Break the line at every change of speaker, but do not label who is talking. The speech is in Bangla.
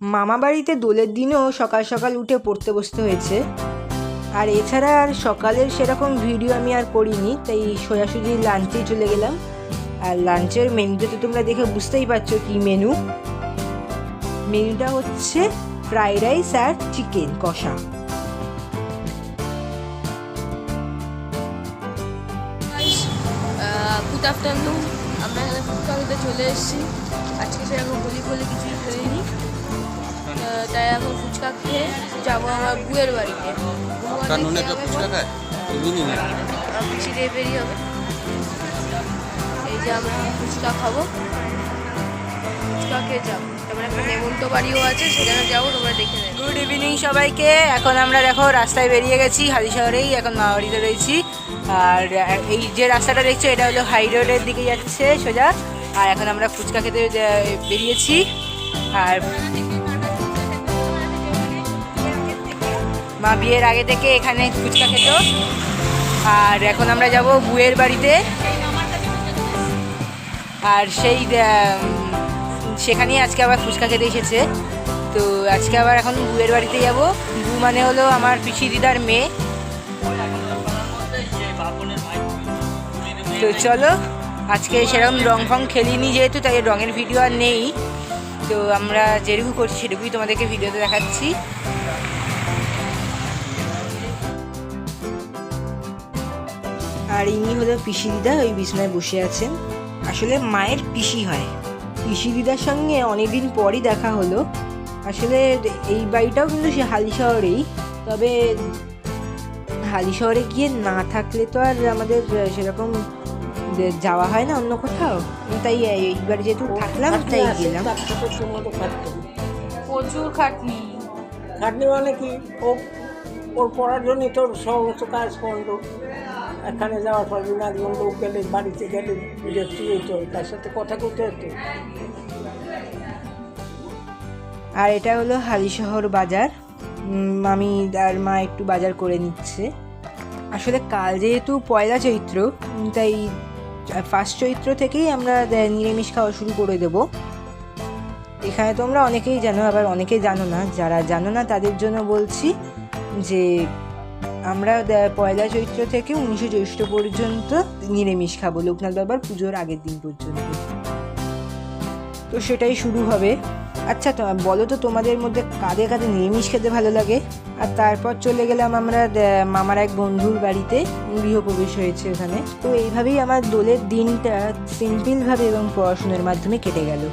মামা বাড়িতে দোলের দিনও সকাল সকাল উঠে পড়তে বসতে হয়েছে। আর এছাড়া আর সকালের সেরকম ভিডিও আমি আর করিনি তাই সোজাসুজি লাঞ্চেই চলে গেলাম। আর লাঞ্চের মেনুতে তো তোমরা দেখে বুঝতেই পারছ কি মেনু। মেনুটা হচ্ছে ফ্রাইড রাইস আর চিকেন কষা।
গুড আফটারনুন আমরা এখানে চলে এসেছি। আজকে সেরকম বলি বলে কিছুই আহ, তাই এখন ফুচকা খেয়ে যাব আমার বুয়ের বাড়িতে।
তো ফুচকা খায়?
বেরিয়ে হবে। এই যে আমরা ফুচকা খাব। ফুচকা খেয়ে যাব। তারপরে একটা নেমন্ত বাড়িও আছে সেখানে যাব তোমরা দেখে নেবে।
গুড ইভিনিং সবাইকে। এখন আমরা দেখো রাস্তায় বেরিয়ে গেছি হালি শহরেই এখন মামাবাড়িতে রয়েছি। আর এই যে রাস্তাটা দেখছ এটা হলো হাই রোডের দিকে যাচ্ছে সোজা। আর এখন আমরা ফুচকা খেতে বেরিয়েছি। আর মা বিয়ের আগে থেকে এখানে ফুচকা খেত। আর এখন আমরা যাব বুয়ের বাড়িতে। আর সেই সেখানেই আজকে আবার ফুচকা খেতে এসেছে। তো আজকে আবার এখন বুয়ের বাড়িতে যাব। বু মানে হলো আমার পিসি দিদার মেয়ে। তো চলো, আজকে সেরকম রং ফং খেলিনি যেহেতু, তাই রঙের ভিডিও আর নেই। তো আমরা যেটুকু করছি সেটুকুই তোমাদেরকে ভিডিওতে দেখাচ্ছি। আর ইনি হলো পিসি দিদা ওই বিছনায় বসে আছেন। আসলে মায়ের পিসি হয়। পিসি দিদার সঙ্গে অনেকদিন পরই দেখা হলো। আসলে এই বাড়িটাও কিন্তু সে হালি শহরেই। তবে হালি শহরে গিয়ে না থাকলে তো আর আমাদের সেরকম যাওয়া হয় না অন্য কোথাও তাই এইবার যেহেতু থাকলাম তাই গেলাম।
প্রচুর খাটনি।
খাটনি মানে কি? ও ওর পড়ার জন্যই তোর সমস্ত কাজ বন্ধ এখানে যাওয়ার পর বিনাদ বন্ধু গেলে বাড়িতে গেলে বিরক্তি হইতো তার সাথে কথা করতে হতো।
আর এটা হলো হালিশহর বাজার। উম, মামি আর মা একটু বাজার করে নিচ্ছে। আসলে কাল যেহেতু পয়লা চৈত্র তাই ফার্স্ট চৈত্র থেকেই আমরা নিরামিষ খাওয়া শুরু করে দেব। এখানে তোমরা অনেকেই জানো, আবার অনেকে জানো না, যারা জানো না তাদের জন্য বলছি যে আমরা পয়লা চৈত্র থেকে উনিশে জ্যৈষ্ঠ পর্যন্ত নিরামিষ খাব, লোকনাথ বাবার পুজোর আগের দিন পর্যন্ত। তো সেটাই শুরু হবে। আচ্ছা তো বলো তো তোমাদের মধ্যে কাদের কাদের নিরামিষ খেতে ভালো লাগে? আর তারপর চলে গেলাম আমরা মামার এক বন্ধুর বাড়িতে, গৃহপ্রবেশ হয়েছে ওখানে। তো এইভাবেই আমার দোলের দিনটা সিম্পলভাবে এবং পড়াশুনোর মাধ্যমে কেটে গেল।